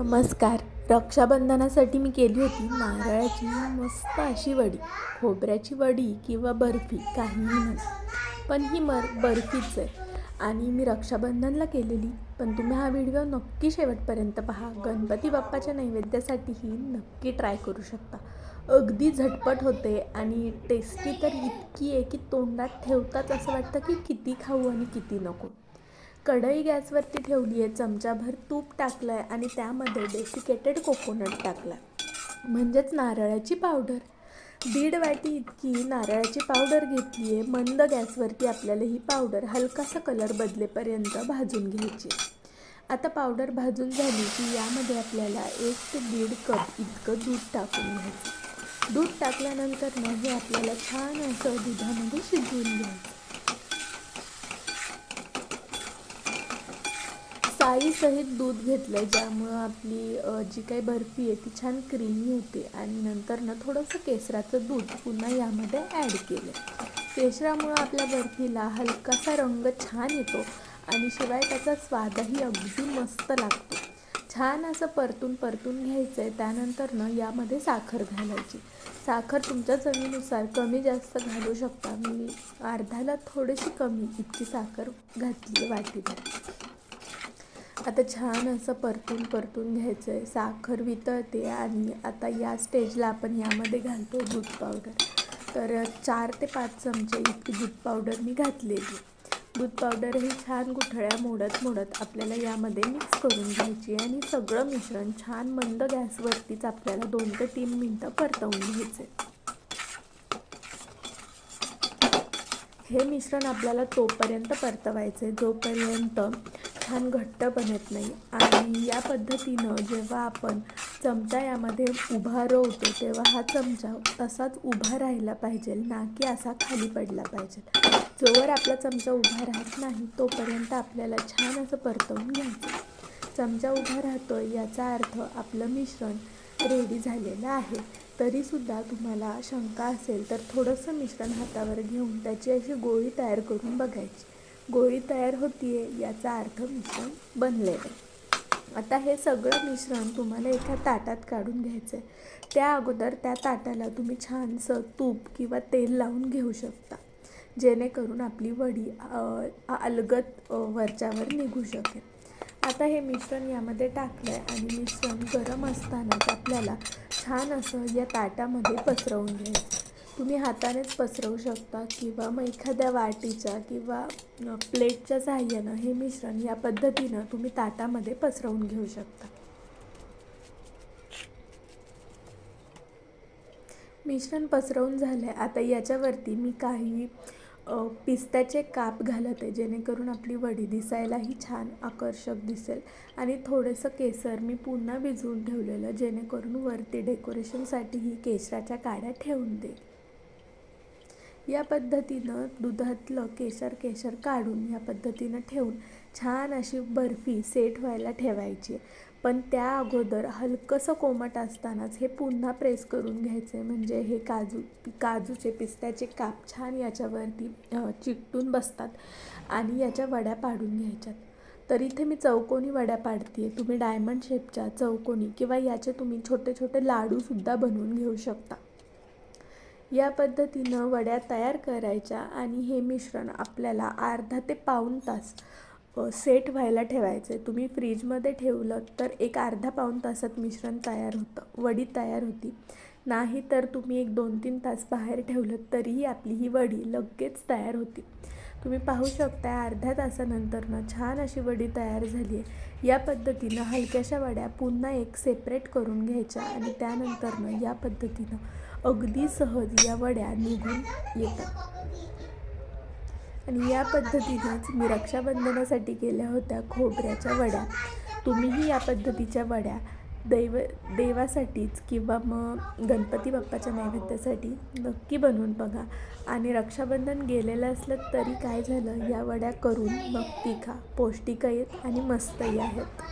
नमस्कार. रक्षाबंधनासाठी मी केली होती नारळाची मस्त अशी वडी. खोबऱ्याची वडी किंवा बर्फी काहीही नाही पण ही मर बर्फीच आहे. आणि मी रक्षाबंधनला केलेली. पण तुम्ही हा व्हिडिओ नक्की शेवटपर्यंत पहा. गणपती बाप्पाच्या नैवेद्यासाठीही नक्की ट्राय करू शकता. अगदी झटपट होते आणि टेस्टी तर इतकी आहे की तोंडात ठेवताच असं वाटतं की किती खाऊ आणि किती नको. कढई गॅसवरती ठेवली आहे चमचाभर तूप टाकलं आहे आणि त्यामध्ये डेसिकेटेड कोकोनट टाकला म्हणजेच नारळाची पावडर दीड वाटी इतकी नारळाची पावडर घेतली आहे मंद गॅसवरती आपल्याला ही पावडर हलकासा कलर बदलेपर्यंत भाजून घ्यायची. आता पावडर भाजून झाली की यामध्ये आपल्याला एक ते दीड कप इतकं दूध टाकून घ्यायचं. दूध टाकल्यानंतर ना हे आपल्याला छान असं दुधामध्ये शिजवून घ्यायचं. आईसहित दूध घेतलं ज्यामुळं आपली जी काही बर्फी आहे ती छान क्रीमी होते. आणि नंतर ना थोडंसं केसराचं दूध पुन्हा यामध्ये ॲड केलं केसरामुळं आपल्या बर्फीला हलकासा रंग छान येतो आणि शिवाय त्याचा स्वादही अगदी मस्त लागतो. छान असं परतून परतून घ्यायचं आहे त्यानंतर ना यामध्ये साखर घालायची. साखर तुमच्या चवीनुसार कमी जास्त घालू शकता. मी अर्ध्याला थोडीशी कमी इतकी साखर घातली आहे वाटीभर. आता छान असं परतून परतून घ्यायचं आहे साखर वितळते आणि आता या स्टेजला आपण यामध्ये घालतो दूध पावडर तर चार ते पाच चमचे इतकी दूध पावडर मी घातलेली. दूध पावडर ही छान गुठळ्या मोडत मोडत आपल्याला यामध्ये मिक्स करून घ्यायची आहे आणि सगळं मिश्रण छान मंद गॅसवरतीच आपल्याला दोन ते तीन मिनटं परतवून घ्यायचं हे मिश्रण आपल्याला तोपर्यंत परतवायचं आहे जोपर्यंत छान घट्ट बनत नाही. आणि या पद्धतीनं जेव्हा आपण चमचा यामध्ये उभा रोवतो तेव्हा हा चमचा तसाच उभा राहिला पाहिजे ना की असा खाली पडला पाहिजे. जोवर आपला चमचा उभा राहत नाही तोपर्यंत आपल्याला छान असं परतवून घ्यायचं चमचा उभा राहतो याचा अर्थ आपलं मिश्रण रेडी झालेलं आहे. तरीसुद्धा तुम्हाला शंका असेल तर थोडंसं मिश्रण हातावर घेऊन त्याची अशी गोळी तयार करून बघायची. गोळी तयार होतीये याचा अर्थ मिश्रण बनलेलं आहे. आता हे सगळं मिश्रण तुम्हाला एका ताटात काढून घ्यायचं आहे त्या अगोदर त्या ताटाला तुम्ही छानसं तूप किंवा तेल लावून घेऊ शकता. जेणेकरून आपली वडी अलगत वरच्यावर निघू शकेल. आता हे मिश्रण यामध्ये टाकलं आहे आणि मिश्रण गरम असतानाच आपल्याला छान असं या ताटामध्ये पसरवून घ्यायचं. तुम्ही हातानेच पसरवू शकता किंवा मग एखाद्या वाटीच्या किंवा प्लेटच्या साहाय्यानं हे मिश्रण या पद्धतीनं तुम्ही ताटामध्ये पसरवून घेऊ शकता. मिश्रण पसरवून झालं आहे आता याच्यावरती मी काही पिस्त्याचे काप घालत आहे जेणेकरून आपली वडी दिसायलाही छान आकर्षक दिसेल. आणि थोडंसं केसर मी पुन्हा भिजवून ठेवलेलं जेणेकरून वरती डेकोरेशनसाठी ही केशराच्या काड्या ठेवून देईल या पद्धतीनं दुधातलं केशर केशर काढून या पद्धतीनं ठेवून छान अशी बर्फी सेट व्हायला ठेवायची पण त्या अगोदर हलकंसं कोमट असतानाच हे पुन्हा प्रेस करून घ्यायचे. म्हणजे हे काजू काजूचे पिस्त्याचे काप छान याच्यावरती चिकटून बसतात आणि याच्या वड्या पाडून घ्यायच्यात. तर इथे मी चौकोनी वड्या पाडते तुम्ही डायमंड शेपच्या चौकोनी किंवा याचे तुम्ही छोटे छोटे लाडूसुद्धा बनवून घेऊ शकता. या पद्धतीनं वड्या तयार करायच्या आणि हे मिश्रण आपल्याला अर्धा ते पाऊण तास सेट व्हायला ठेवायचं. आहे तुम्ही फ्रीजमध्ये ठेवलं तर एक अर्धा पाऊण तासात मिश्रण तयार होतं. वडी तयार होती. नाही तर तुम्ही एक दोन तीन तास बाहेर ठेवलं तरीही आपली ही वडी लगेच तयार होती. तुम्ही पाहू शकता अर्ध्या तासानंतरनं छान अशी वडी तयार झाली आहे. या पद्धतीनं हलक्याशा वड्या पुन्हा एक सेपरेट करून घ्यायच्या आणि त्यानंतरनं या पद्धतीनं अगदी सहज या वड्या निघून येतात. आणि या पद्धतीनेच मी रक्षाबंधनासाठी केल्या होत्या खोबऱ्याच्या वड्या. तुम्हीही या पद्धतीच्या वड्या दैव देवासाठीच किंवा मग गणपती बाप्पाच्या नैवेद्यासाठी नक्की बनवून बघा. आणि रक्षाबंधन गेलेलं असलं तरी काय झालं या वड्या करून मग ती खा. पौष्टिक आहेत आणि मस्तही आहेत.